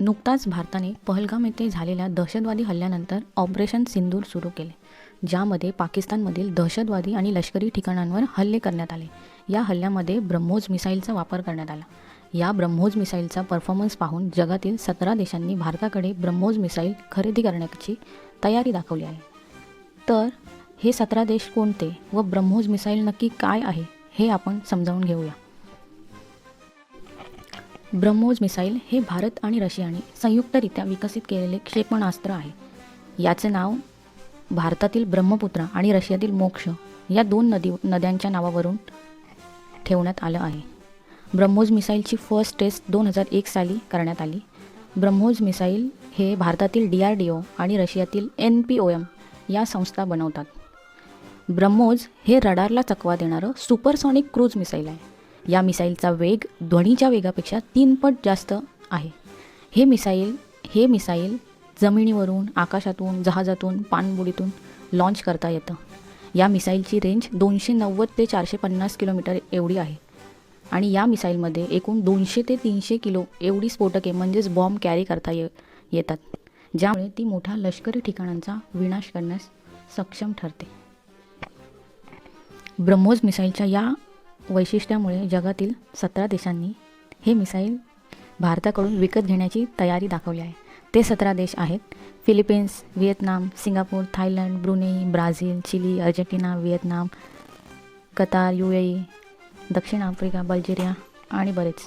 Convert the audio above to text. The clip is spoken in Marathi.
नुकताच भारताने पहलगाम येथे झालेल्या दहशतवादी हल्ल्यानंतर ऑपरेशन सिंदूर सुरू केले ज्यामध्ये पाकिस्तानमधील दहशतवादी आणि लष्करी ठिकाणांवर हल्ले करण्यात आले. या हल्ल्यामध्ये ब्रह्मोस मिसाईलचा वापर करण्यात आला. या ब्रह्मोस मिसाईलचा परफॉर्मन्स पाहून जगातील सतरा देशांनी भारताकडे ब्रह्मोस मिसाईल खरेदी करण्याची तयारी दाखवली आहे. तर हे सतरा देश कोणते व ब्रह्मोस मिसाईल नक्की काय आहे हे आपण समजावून घेऊया. ब्रह्मोज मिसाईल हे भारत आणि रशियाने संयुक्तरित्या विकसित केलेले क्षेपणास्त्र आहे. याचे नाव भारतातील ब्रह्मपुत्रा आणि रशियातील मोक्ष या दोन नदी नद्यांच्या नावावरून ठेवण्यात आलं आहे. ब्रह्मोज मिसाईलची फर्स्ट टेस्ट दोन हजार एक साली करण्यात आली. ब्रह्मोज मिसाईल हे भारतातील डी आर डी ओ आणि रशियातील एन पी ओ एम या संस्था बनवतात. ब्रह्मोज हे रडारला चकवा देणारं सुपरसॉनिक क्रूज मिसाईल आहे. या मिसाईलचा वेग ध्वनीच्या वेगापेक्षा तीन पट जास्त आहे. हे मिसाईल हे मिसाईल जमिनीवरून आकाशातून जहाजातून पाणबुडीतून लॉन्च करता येतं. या मिसाईलची रेंज दोनशे नव्वद ते चारशे पन्नास किलोमीटर एवढी आहे. आणि या मिसाईलमध्ये एकूण दोनशे ते तीनशे किलो एवढी स्फोटके म्हणजेच बॉम्ब कॅरी करता ये येतात. ज्यामुळे ती मोठ्या लष्करी ठिकाणांचा विनाश करण्यास सक्षम ठरते. ब्रह्मोस मिसाईलच्या या वैशिष्ट्यामुळे जगातील सतरा देशांनी हे मिसाईल भारताकडून विकत घेण्याची तयारी दाखवली आहे. ते सतरा देश आहेत. Philippines Vietnam Singapore Thailand Brunei Brazil Chile Argentina Vietnam Qatar U A दक्षिण आफ्रिका बल्जेरिया आणि बरेच.